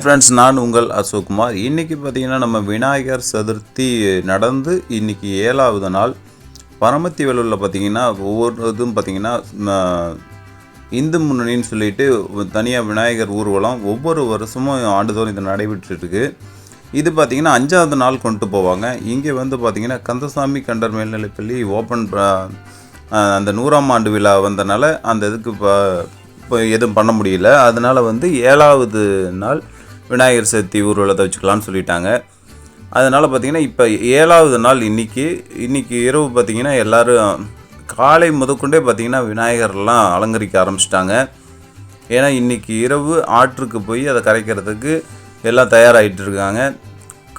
Friends நான் உங்கள் அசோக்குமார். இன்றைக்கி பார்த்தீங்கன்னா நம்ம விநாயகர் சதுர்த்தி நடந்து இன்றைக்கி ஏழாவது நாள். பரமத்தி வேலூரில் பார்த்தீங்கன்னா ஒவ்வொரு இதுவும் பார்த்தீங்கன்னா இந்து முன்னணின்னு சொல்லிட்டு தனியாக விநாயகர் ஊர்வலம் ஒவ்வொரு வருஷமும் ஆண்டுதோறும் இது நடைபெற்றுருக்கு. இது பார்த்திங்கன்னா அஞ்சாவது நாள் கொண்டு போவாங்க. இங்கே வந்து பார்த்திங்கன்னா கந்தசாமி கண்டர் மேல்நிலைப்பள்ளி ஓப்பன் அந்த நூறாம் ஆண்டு விழா வந்தனால அந்த இதுக்கு இப்போ இப்போ எதுவும் பண்ண முடியல. அதனால் வந்து ஏழாவது நாள் விநாயகர் சதுர்த்தி ஊர்வலத்தை வச்சுக்கலாம்னு சொல்லிட்டாங்க. அதனால் பார்த்தீங்கன்னா இப்போ ஏழாவது நாள் இன்னைக்கு இன்றைக்கி இரவு பார்த்தீங்கன்னா எல்லாரும் காலை முதற்கொண்டே பார்த்தீங்கன்னா விநாயகர்லாம் அலங்கரிக்க ஆரம்பிச்சிட்டாங்க. ஏன்னா இன்னைக்கு இரவு ஆற்றுக்கு போய் அதை கரைக்கிறதுக்கு எல்லாம் தயாராகிட்டு இருக்காங்க.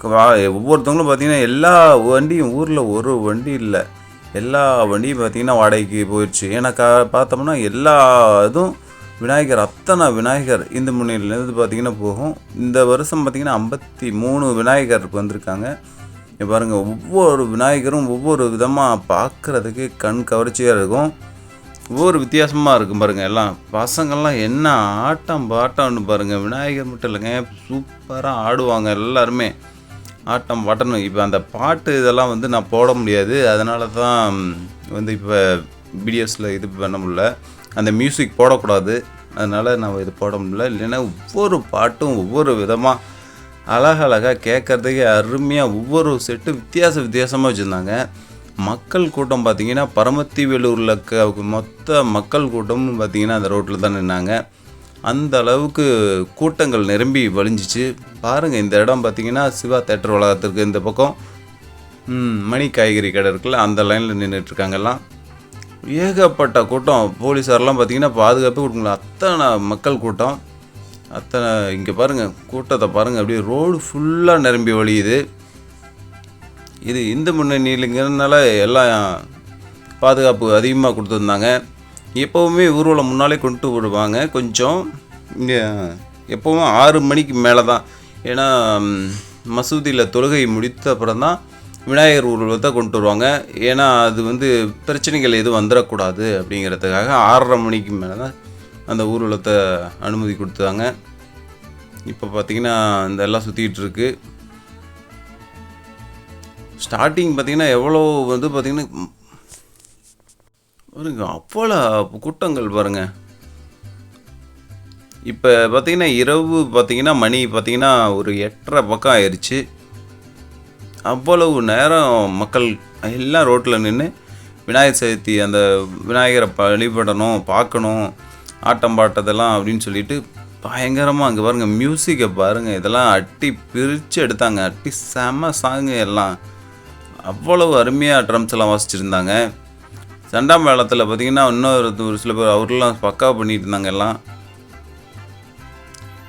வா- ஒவ்வொருத்தவங்களும் பார்த்தீங்கன்னா எல்லா வண்டியும் ஊரில் ஒரு வண்டி இல்லை. எல்லா வண்டியும் பார்த்தீங்கன்னா வாடகைக்கு போயிடுச்சு ஏன்னா க பார்த்தோம்னா எல்லா இதுவும் விநாயகர் அத்தனை விநாயகர் இந்து முன்னிலேருந்து பார்த்தீங்கன்னா போகும். இந்த வருஷம் பார்த்தீங்கன்னா ஐம்பத்தி மூணு விநாயகர் வந்திருக்காங்க. இங்க பாருங்க ஒவ்வொரு விநாயகரும் ஒவ்வொரு விதமாக பார்க்குறதுக்கு கண் கவர்ச்சியாக இருக்கும். ஒவ்வொரு வித்தியாசமாக இருக்கும் பாருங்கள் எல்லாம் பசங்கள்லாம் என்ன ஆட்டம் பாட்டம்னு பாருங்கள் விநாயகர் மட்டும் இல்லைங்க சூப்பராக ஆடுவாங்க எல்லாருமே. ஆட்டம் பாட்டணும் இப்போ அந்த பாட்டு இதெல்லாம் வந்து நான் போட முடியாது. அதனால தான் வந்து இப்போ வீடியோஸில் இது பண்ண முடியல. அந்த மியூசிக் போடக்கூடாது. அதனால் நம்ம இது போட முடியல. இல்லைன்னா ஒவ்வொரு பாட்டும் ஒவ்வொரு விதமாக அழகழகாக கேட்குறதுக்கே அருமையாக ஒவ்வொரு செட்டு வித்தியாச வித்தியாசமாக வச்சுருந்தாங்க. மக்கள் கூட்டம் பார்த்திங்கன்னா பரமத்தி வேலூரில் மொத்த மக்கள் கூட்டம்னு பார்த்தீங்கன்னா அந்த ரோட்டில் தான் நின்னாங்க. அந்த அளவுக்கு கூட்டங்கள் நிரம்பி வழிஞ்சிச்சு. பாருங்கள் இந்த இடம் பார்த்தீங்கன்னா சிவா தேட்டர் வளாகத்திற்கு இந்த பக்கம் மணி காய்கறி கடை இருக்குல்ல அந்த லைனில் நின்றுட்டுருக்காங்கலாம் ஏகப்பட்ட கூட்டம். போலீஸாரெலாம் பார்த்தீங்கன்னா பாதுகாப்பு கொடுக்கல. அத்தனை மக்கள் கூட்டம். அத்தனை இங்கே பாருங்கள் கூட்டத்தை பாருங்கள் அப்படியே ரோடு ஃபுல்லாக நிரம்பி வழியுது. இது இந்து முன்னணியிலங்கிறதுனால எல்லாம் பாதுகாப்பு அதிகமாக கொடுத்துருந்தாங்க. எப்போவுமே ஊர்வலம் முன்னாலே கொண்டு விடுவாங்க கொஞ்சம் இங்கே எப்போவும் ஆறு மணிக்கு மேலே தான் ஏன்னா மசூதியில் தொழுகை முடித்த அப்புறம் தான் விநாயகர் ஊர்வலத்தை கொண்டு வருவாங்க. ஏன்னா அது வந்து பிரச்சனைகள் எதுவும் வந்துடக்கூடாது அப்படிங்கிறதுக்காக ஆறரை மணிக்கு மேலே தான் அந்த ஊர்வலத்தை அனுமதி கொடுத்தாங்க. இப்போ பார்த்தீங்கன்னா இந்த எல்லாம் சுற்றிக்கிட்டு இருக்கு. ஸ்டார்டிங் பார்த்தீங்கன்னா எவ்வளோ வந்து பார்த்தீங்கன்னா பாருங்க அவ்வளோ கூட்டங்கள் பாருங்க. இப்போ பார்த்திங்கன்னா இரவு பார்த்தீங்கன்னா மணி பார்த்திங்கன்னா ஒரு எட்டரை பக்கம் ஆயிடுச்சு அவ்வளவு நேரம் மக்கள் எல்லாம் ரோட்டில் நின்று விநாயகர் சதுர்த்தி அந்த விநாயகரை வழிபடணும் பார்க்கணும் ஆட்டம் பாட்டதெல்லாம் அப்படின்னு சொல்லிட்டு பயங்கரமாக அங்கே பாருங்கள் மியூசிக்கை பாருங்கள் இதெல்லாம் அட்டி பிரித்து எடுத்தாங்க. அட்டி செம சாங்கு எல்லாம். அவ்வளவு அருமையாக ட்ரம்ஸ் எல்லாம் வாசிச்சிருந்தாங்க. சண்டாம் மேளத்தில் பார்த்திங்கன்னா இன்னொரு ஒரு சில பேர் அவர்லாம் பக்காவாக பண்ணிட்டு இருந்தாங்க எல்லாம்.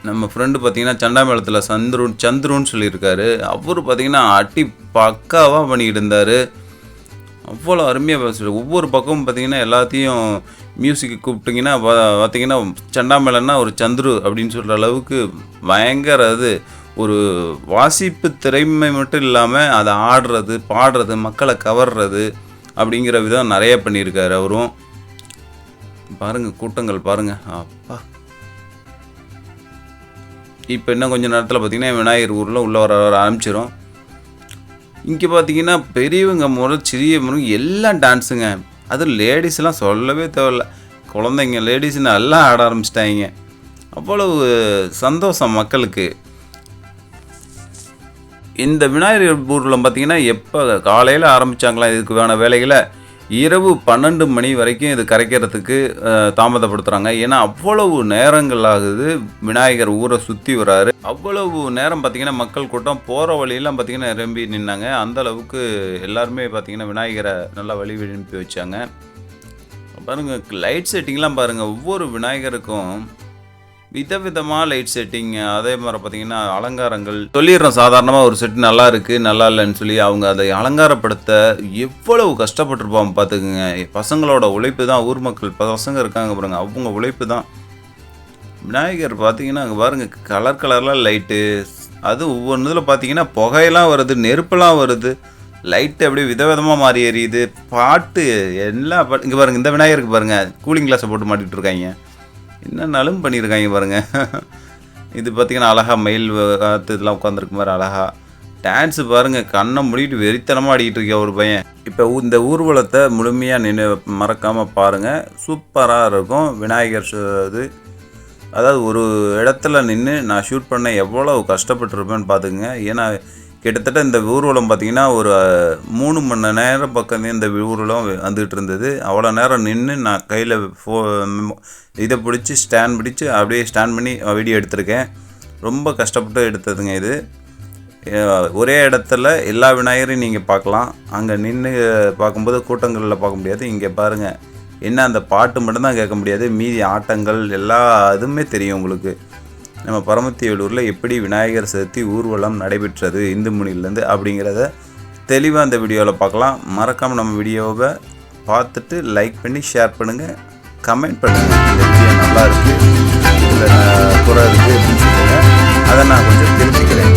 நம்ம ஃப்ரெண்டு பார்த்தீங்கன்னா சண்டா மேளத்தில் சந்துருன் சந்துருன்னு சொல்லியிருக்காரு. அவர் பார்த்தீங்கன்னா அட்டி பக்காவாக பண்ணிக்கிட்டு இருந்தார். அவ்வளோ அருமையாக பேசுகிறார் ஒவ்வொரு பக்கமும் பார்த்தீங்கன்னா எல்லாத்தையும் மியூசிக்கு கூப்பிட்டிங்கன்னா பார்த்தீங்கன்னா சண்டாமேளன்னா ஒரு சந்துரு அப்படின்னு சொல்கிற அளவுக்கு பயங்கர அது ஒரு வாசிப்பு திறமை மட்டும் இல்லாமல் அதை ஆடுறது பாடுறது மக்களை கவர்றது அப்படிங்கிற விதம் நிறைய பண்ணியிருக்காரு அவரும். பாருங்கள் கூட்டங்கள் பாருங்கள் அப்பா. இப்போ இன்னும் கொஞ்சம் நேரத்தில் பார்த்திங்கன்னா விநாயகர் ஊரில் உள்ளே வர வர ஆரம்பிச்சிடும் இங்கே பார்த்தீங்கன்னா பெரியவங்க முதல் சிறிய முறை எல்லாம் டான்ஸுங்க. அது லேடிஸ்லாம் சொல்லவே தேவையில்ல. குழந்தைங்க லேடிஸ் நல்லா ஆட ஆரம்பிச்சிட்டாங்க. அவ்வளவு சந்தோஷம் மக்களுக்கு. இந்த விநாயகர் ஊரில் பார்த்தீங்கன்னா எப்போ காலையில் ஆரம்பித்தாங்களா இதுக்கு வேண வேலைகளை? இரவு பன்னெண்டு மணி வரைக்கும் இது கரைக்கிறதுக்கு தாமதப்படுத்துகிறாங்க ஏன்னா அவ்வளவு நேரங்கள் ஆகுது விநாயகர் ஊரை சுற்றி வராரு. அவ்வளவு நேரம் பார்த்திங்கன்னா மக்கள் கூட்டம் போகிற வழியெல்லாம் பார்த்தீங்கன்னா நிரம்பி நின்னாங்க. அந்த அளவுக்கு எல்லாருமே பார்த்திங்கன்னா விநாயகரை நல்லா வழி விழுப்பி வச்சாங்க. பாருங்கள் லைட் செட்டிங்லாம் பாருங்கள் ஒவ்வொரு விநாயகருக்கும் விதவிதமாக லைட் செட்டிங் அதே மாதிரி பார்த்தீங்கன்னா அலங்காரங்கள். சொல்லிடுறோம் சாதாரணமாக ஒரு செட் நல்லா இருக்குது நல்லா இல்லைன்னு சொல்லி அவங்க அதை அலங்காரப்படுத்த எவ்வளவு கஷ்டப்பட்டிருப்பாங்க பார்த்துக்குங்க பசங்களோட உழைப்பு தான் ஊர் மக்கள் பசங்க இருக்காங்க பாருங்க அவங்க உழைப்பு தான். விநாயகர் பார்த்தீங்கன்னா அங்கே பாருங்க கலர் கலர்லாம் லைட்டு அது ஒவ்வொன்று இதில் பார்த்தீங்கன்னா புகையெல்லாம் வருது நெருப்பெல்லாம் வருது. லைட்டு அப்படியே விதவிதமாக மாறி எரியுது. பாட்டு எல்லாம் இங்கே பாருங்கள் இந்த விநாயகருக்கு பாருங்க கூலிங் கிளாஸை போட்டு மாட்டிகிட்டு இருக்காங்க. என்னன்னாலும் பண்ணியிருக்காங்க பாருங்கள் இது பார்த்திங்கன்னா அழகாக மயில் காத்து இதெல்லாம் உட்காந்துருக்கு மாதிரி அழகாக டான்ஸு பாருங்கள் கண்ணை மூடிட்டு வெறித்தனமாக ஆடிக்கிட்டு இருக்க ஒரு பையன். இப்போ இந்த ஊர்வலத்தை முழுமையாக நின்று மறக்காமல் பாருங்கள் சூப்பராக இருக்கும். விநாயகர் இது. அதாவது ஒரு இடத்துல நின்று நான் ஷூட் பண்ண எவ்வளோ கஷ்டப்பட்டிருப்பேன்னு பார்த்துக்குங்க ஏன்னா கிட்டத்தட்ட இந்த ஊர்வலம் பார்த்தீங்கன்னா ஒரு மூணு மணி நேரம் பக்கம் இந்த ஊர்வலம் வந்துகிட்டு இருந்தது. அவ்வளோ நேரம் நின்று நான் கையில் ஃபோ இதை பிடிச்சி ஸ்டாண்ட் பிடிச்சி அப்படியே ஸ்டாண்ட் பண்ணி வீடியோ எடுத்திருக்கேன். ரொம்ப கஷ்டப்பட்டு எடுத்ததுங்க இது. ஒரே இடத்துல எல்லா விநாயகரையும் நீங்கள் பார்க்கலாம். அங்கே நின்று பார்க்கும்போது கூட்டங்களில் பார்க்க முடியாது. இங்கே பாருங்கள் என்ன அந்த பாட்டு மட்டும்தான் கேட்க முடியாது. மீதி ஆட்டங்கள் எல்லா இதுவுமே தெரியும் உங்களுக்கு. நம்ம பரமத்தி வேலூரில் எப்படி விநாயகர் சதுர்த்தி ஊர்வலம் நடைபெற்றது இந்து முனிலேருந்து அப்படிங்கிறத தெளிவாக அந்த வீடியோவில் பார்க்கலாம். மறக்காமல் நம்ம வீடியோவை பார்த்துட்டு லைக் பண்ணி ஷேர் பண்ணுங்கள் கமெண்ட் பண்ணுங்கள் இந்த வீடியோ நல்லா இருக்குது இதில் குறை இருக்குது அப்படின்னு சொல்லுங்கள் அதை நான் கொஞ்சம் திருத்திக்கிறேன்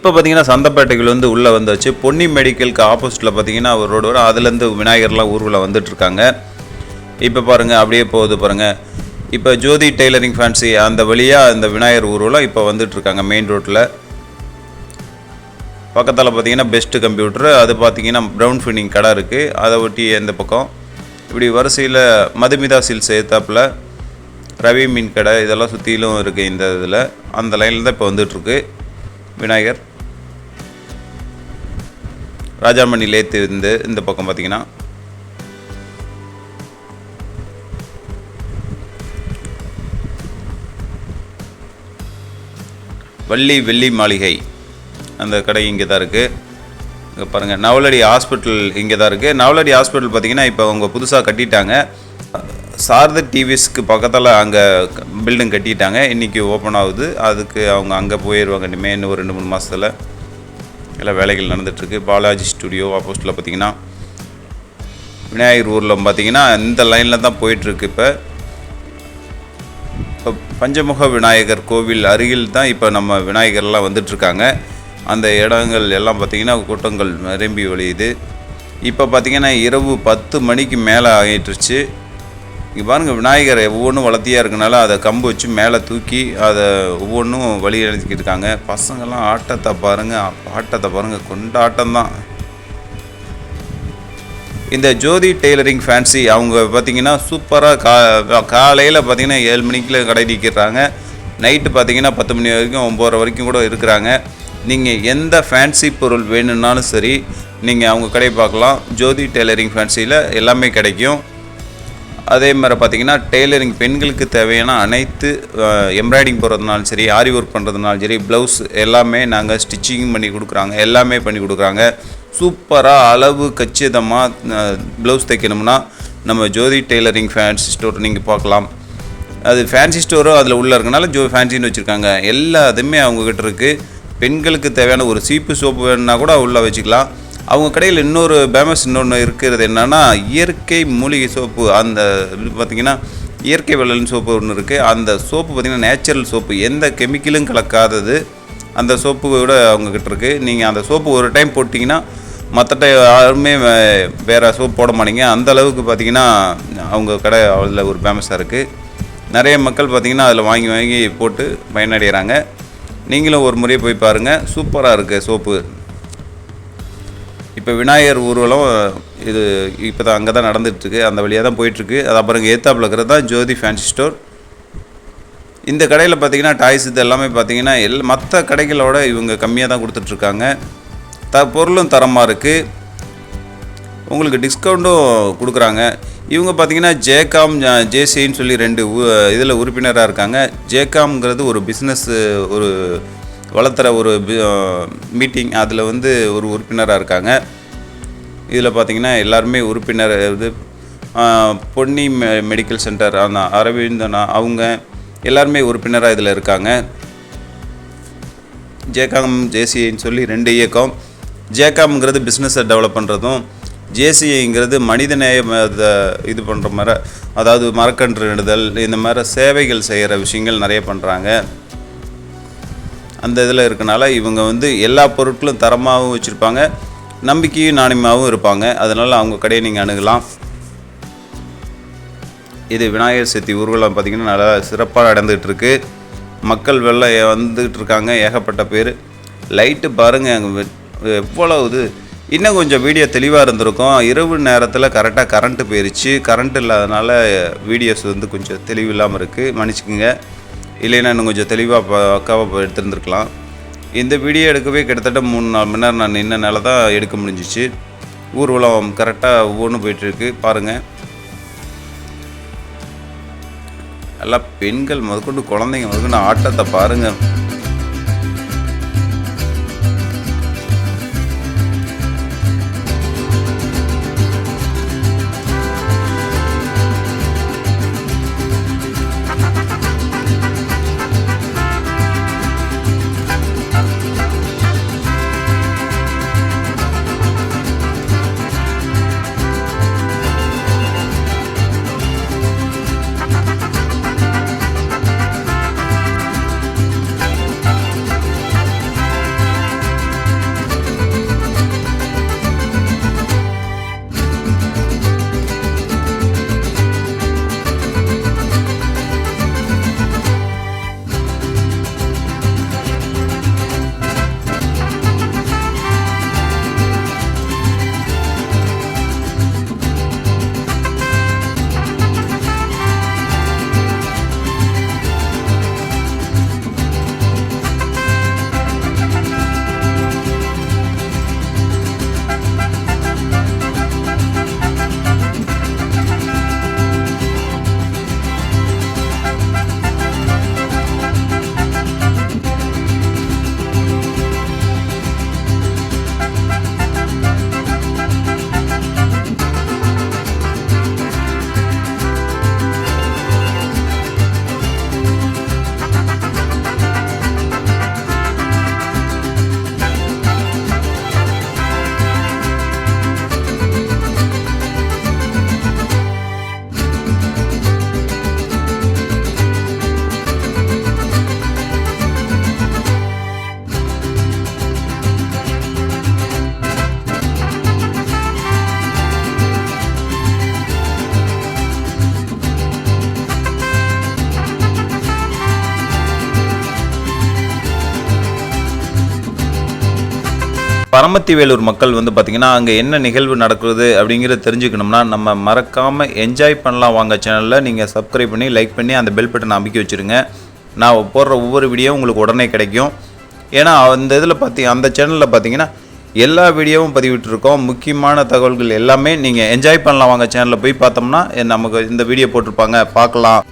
இப்போ பார்த்தீங்கன்னா சந்தப்பேட்டைகள் வந்து உள்ளே வந்தாச்சு. பொன்னி மெடிக்கலுக்கு ஆப்போசிட்டில் பார்த்தீங்கன்னா ஒரு ரோடு வரும் அதுலேருந்து விநாயகர்லாம் ஊர்வலம் வந்துட்டுருக்காங்க. இப்போ பாருங்கள் அப்படியே போகுது பாருங்கள் இப்போ ஜோதி டெய்லரிங் ஃபேன்சி அந்த வழியாக அந்த விநாயகர் ஊர்வலம் இப்போ வந்துட்டுருக்காங்க மெயின் ரோட்டில் பக்கத்தில் பார்த்தீங்கன்னா பெஸ்ட்டு கம்ப்யூட்டர் அது பார்த்தீங்கன்னா ப்ரௌன் ஃபினிங் கடை இருக்குது அதை ஒட்டி இந்த பக்கம்? இப்படி வரிசையில் மதுமிதா சில்ஸ் ஏத்தாப்பில் ரவி மீன் கடை இதெல்லாம் சுற்றிலும் இருக்குது இந்த இதில். அந்த லைனில் தான் இப்போ வந்துட்டுருக்கு விநாயகர். ராஜாமணி லேத்து இந்த இந்த பக்கம் பார்த்தீங்கன்னா. வள்ளி வெள்ளி மாளிகை. அந்த கடை இங்கே தான் இருக்குது இங்கே பாருங்கள் நவலடி ஹாஸ்பிட்டல் இங்கே தான் இருக்குது நவலடி ஹாஸ்பிட்டல் பார்த்தீங்கன்னா இப்போ அவங்க புதுசாக கட்டிட்டாங்க. சாரத டிவிஸ்க்கு பக்கத்தில் அங்கே பில்டிங் கட்டிட்டாங்க. இன்றைக்கி ஓப்பன் ஆகுது. அதுக்கு அவங்க அங்கே போயிடுவாங்க இனிமேல் இன்னும் ஒரு ரெண்டு மூணு மாதத்தில் எல்லா வேலைகள் நடந்துகிட்ருக்கு பாலாஜி ஸ்டுடியோ ஆப்போஸ்ட்டில் பார்த்தீங்கன்னா விநாயகர் ஊரில் பார்த்தீங்கன்னா இந்த லைனில் தான் போயிட்டுருக்கு இப்போ. இப்போ பஞ்சமுக விநாயகர் கோவில் அருகில் தான் இப்போ நம்ம விநாயகர்லாம் வந்துட்டுருக்காங்க. அந்த இடங்கள் எல்லாம் பார்த்திங்கன்னா கூட்டங்கள் நிரம்பி வழியுது இப்போ பார்த்திங்கன்னா இரவு பத்து மணிக்கு மேலே ஆகிட்டுருச்சு. இங்கே பாருங்கள் விநாயகரை ஒவ்வொன்றும் வளர்த்தியாக இருக்கனால அதை கம்பு வச்சு மேலே தூக்கி அதை ஒவ்வொன்றும் வழி எழுதிக்கிட்டு இருக்காங்க. பசங்கள்லாம் ஆட்டத்தை பாருங்கள் ஆட்டத்தை பாருங்கள் கொண்டாட்டம் தான் இந்த ஜோதி டெய்லரிங் ஃபேன்சி அவங்க பார்த்தீங்கன்னா சூப்பராக கா காலையில் பார்த்தீங்கன்னா ஏழு மணிக்குள்ள கடை நிற்கிறாங்க நைட்டு பார்த்தீங்கன்னா பத்து மணி வரைக்கும் ஒம்பது வரைக்கும் கூட இருக்கிறாங்க. நீங்கள் எந்த ஃபேன்சி பொருள் வேணும்னாலும் சரி நீங்கள் அவங்க கடையை பார்க்கலாம். ஜோதி டெய்லரிங் ஃபேன்சியில் எல்லாமே கிடைக்கும். அதே மாதிரி பார்த்தீங்கன்னா டெய்லரிங் பெண்களுக்கு தேவையான அனைத்து எம்ப்ராய்டிங் போடுறதுனாலும் சரி ஆரி ஒர்க் பண்ணுறதுனாலும் சரி ப்ளவுஸ் எல்லாமே நாங்கள் ஸ்டிச்சிங் பண்ணி கொடுக்குறாங்க. எல்லாமே பண்ணி கொடுக்குறாங்க. சூப்பராக அளவு கச்சிதமாக ப்ளவுஸ் தைக்கணும்னா நம்ம ஜோதி டெய்லரிங் ஃபேன்சி ஸ்டோர் நீங்கள் பார்க்கலாம். அது ஃபேன்சி ஸ்டோரும் அதில் உள்ளே இருக்கனால ஜோ ஃபேன்சின்னு வச்சுருக்காங்க. எல்லாத்துமே அவங்கக்கிட்ட இருக்குது பெண்களுக்கு தேவையான ஒரு சீப்பு சோப்பு வேணுன்னா கூட உள்ளே வச்சுக்கலாம். அவங்க கடையில் இன்னொரு ஃபேமஸ் இன்னொன்று இருக்கிறது என்னென்னா இயற்கை மூலிகை சோப்பு. அந்த பார்த்திங்கன்னா இயற்கை வெள்ளல் சோப்பு ஒன்று இருக்குது அந்த சோப்பு பார்த்திங்கன்னா நேச்சுரல் சோப்பு. எந்த கெமிக்கலும் கலக்காதது அந்த சோப்பு கூட அவங்கக்கிட்ட இருக்குது நீங்கள் அந்த சோப்பு ஒரு டைம் போட்டிங்கன்னா மற்ற டைம் யாருமே வேறு சோப் போட மாட்டீங்க. அந்த அளவுக்கு பார்த்தீங்கன்னா அவங்க கடை அதில் ஒரு ஃபேமஸாக இருக்குது நிறைய மக்கள் பார்த்திங்கன்னா அதில் வாங்கி வாங்கி போட்டு பயனடைகிறாங்க நீங்களும் ஒரு முறை போய் பாருங்கள் சூப்பராக இருக்குது சோப்பு. இப்போ விநாயகர் ஊர்வலம் இது இப்போ தான் அங்கே தான் நடந்துகிட்ருக்கு அந்த வழியாக தான் போயிட்டுருக்கு. அது அப்புறம் ஏத்தாப்பில் இருக்கிறது தான் ஜோதி ஃபேன்சி ஸ்டோர் இந்த கடையில் பார்த்தீங்கன்னா டாய்ஸ் இது எல்லாமே பார்த்தீங்கன்னா எல் மற்ற கடைகளோட இவங்க கம்மியாக தான் கொடுத்துட்ருக்காங்க. த பொருளும் தரமாக இருக்குது உங்களுக்கு டிஸ்கவுண்ட்டும் கொடுக்குறாங்க. இவங்க பார்த்தீங்கன்னா ஜேகாம் ஜேசின்னு சொல்லி ரெண்டு இதில் உறுப்பினராக இருக்காங்க. ஜேகாம்ங்கிறது ஒரு பிஸ்னஸ் ஒரு வளர்த்துற ஒரு மீட்டிங் அதில் வந்து ஒரு உறுப்பினராக இருக்காங்க. இதில் பார்த்தீங்கன்னா எல்லாருமே உறுப்பினர் இது பொன்னி மெ மெடிக்கல் சென்டர் அந்த அரவிந்தனா அவங்க எல்லாருமே உறுப்பினராக இதில் இருக்காங்க. ஜேகாம் ஜேசிஐன்னு சொல்லி ரெண்டு இயக்கம். ஜேகாம்ங்கிறது பிஸ்னஸை டெவலப் பண்ணுறதும் ஜேசிஐங்கிறது மனிதநேயம் அதை இது பண்ணுற மாதிரி அதாவது மரக்கன்று நடுதல் இந்த மாதிரி சேவைகள் செய்கிற விஷயங்கள் நிறைய பண்ணுறாங்க அந்த இதில் இருக்கனால இவங்க வந்து எல்லா பொருட்களும் தரமாகவும் வச்சுருப்பாங்க நம்பிக்கையும் நாணயமாகவும் இருப்பாங்க. அதனால் அவங்க கடையை நீங்கள் அணுகலாம். இது விநாயகர் சதுர்த்தி ஊர்வலம் பார்த்திங்கன்னா நல்லா சிறப்பாக நடந்துகிட்டு இருக்கு மக்கள் வெள்ளம் வந்துக்கிட்டு இருக்காங்க ஏகப்பட்ட பேர். லைட்டு பாருங்கள் அங்கே எவ்வளவு இது. இன்னும் கொஞ்சம் வீடியோ தெளிவாக இருந்திருக்கும். இரவு நேரத்தில் கரெக்டாக கரண்ட்டு போயிடுச்சு கரண்ட் இல்லாதனால வீடியோஸ் வந்து கொஞ்சம் தெளிவு இல்லாமல் இருக்குது மன்னிச்சுக்குங்க. இல்லைன்னா இன்னும் கொஞ்சம் தெளிவாக பக்காவாக எடுத்துருந்துருக்கலாம். இந்த வீடியோ எடுக்கவே கிட்டத்தட்ட மூணு நாலு மணி நேரம் நான் நின்னனால தான் எடுக்க முடிஞ்சிச்சு. ஊர்வலம் கரெக்டாக ஒவ்வொன்றும் போயிட்டுருக்கு. பாருங்கள் நல்லா பெண்கள் முதற்கொண்டு குழந்தைங்க முதற்கொண்டு ஆட்டத்தை பாருங்கள் காமத்திவேலூர் மக்கள் வந்து பார்த்திங்கன்னா அங்கே என்ன நிகழ்வு நடக்குது அப்படிங்கிறத தெரிஞ்சுக்கணும்னா நம்ம மறக்காமல் என்ஜாய் பண்ணலாம் வாங்க சேனலில் நீங்கள் சப்ஸ்கிரைப் பண்ணி லைக் பண்ணி அந்த பெல் பட்டனை அமைக்க வச்சுருங்க. நான் போடுற ஒவ்வொரு வீடியோவும் உங்களுக்கு உடனே கிடைக்கும். ஏன்னா அந்த இதில் பார்த்தி அந்த சேனலில் பார்த்தீங்கன்னா எல்லா வீடியோவும் பதிவிட்டிருக்கோம். முக்கியமான தகவல்கள் எல்லாமே நீங்கள் என்ஜாய் பண்ணலாம் வாங்க சேனலில் போய் பார்த்தோம்னா நமக்கு இந்த வீடியோ போட்டிருப்பாங்க. பார்க்கலாம்.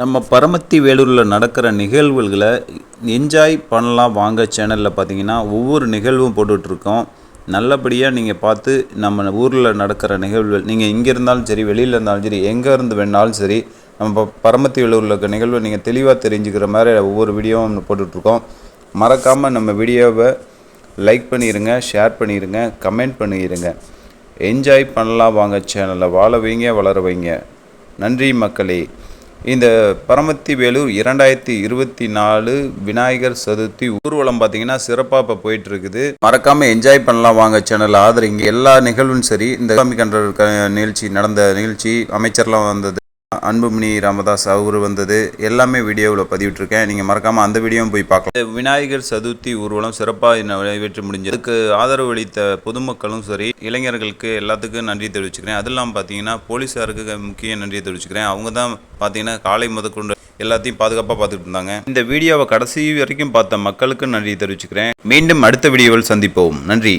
நம்ம பரமத்தி வேலூரில் நடக்கிற நிகழ்வுகளை என்ஜாய் பண்ணலாம். வாங்க சேனலில் பார்த்தீங்கன்னா ஒவ்வொரு நிகழ்வும் போட்டுட்ருக்கோம். நல்லபடியாக நீங்கள் பார்த்து நம்ம ஊரில் நடக்கிற நிகழ்வுகள் நீங்கள் இங்கே இருந்தாலும் சரி வெளியில் இருந்தாலும் சரி எங்கே இருந்து வேணாலும் சரி நம்ம ப- பரமத்தி வேலூரில் இருக்க நிகழ்வை நீங்கள் தெளிவாக தெரிஞ்சுக்கிற மாதிரி ஒவ்வொரு வீடியோவும் போட்டுட்ருக்கோம். மறக்காமல் நம்ம வீடியோவை லைக் பண்ணிடுங்க ஷேர் பண்ணிடுங்க கமெண்ட் பண்ணிடுங்க என்ஜாய் பண்ணலாம் வாங்க சேனலை வாழ வைங்க வளர வைங்க. நன்றி மக்களே. இந்த பரமத்தி வேலூர் இரண்டாயிரத்தி இருபத்தி நாலு விநாயகர் சதுர்த்தி ஊர்வலம் பார்த்தீங்கன்னா சிறப்பாக இப்போ போயிட்டு இருக்குது மறக்காம என்ஜாய் பண்ணலாம் வாங்க சேனல் ஆதரிங்க எல்லா நிகழ்வும் சரி. இந்த சாமி கண்டர் நிகழ்ச்சி நடந்த நிகழ்ச்சி அமைச்சர்லாம் வந்தது அன்புமணி ராமதாஸ் அவரு வந்தது. எல்லாமே வீடியோவில் பதிவிட்டிருக்கேன். நீங்கள் மறக்காமல் அந்த வீடியோவும் போய் பார்க்கலாம். விநாயகர் சதுர்த்தி ஊர்வலம் சிறப்பாக நிறைவேற்ற முடிஞ்சது? அதுக்கு ஆதரவு அளித்த பொதுமக்களும் சரி இளைஞர்களுக்கு எல்லாத்துக்கும் நன்றி தெரிவிச்சுக்கிறேன். அது இல்லாமல் பார்த்தீங்கன்னா போலீஸாருக்கு முக்கிய நன்றியை தெரிவிச்சுக்கிறேன். அவங்க தான் பார்த்தீங்கன்னா காலை முதற்கொண்டு எல்லாத்தையும் பாதுகாப்பாக பார்த்துட்டு இருந்தாங்க. இந்த வீடியோவை கடைசி வரைக்கும் பார்த்த மக்களுக்கு நன்றி தெரிவிச்சுக்கிறேன். மீண்டும் அடுத்த வீடியோவில் சந்திப்போம். நன்றி.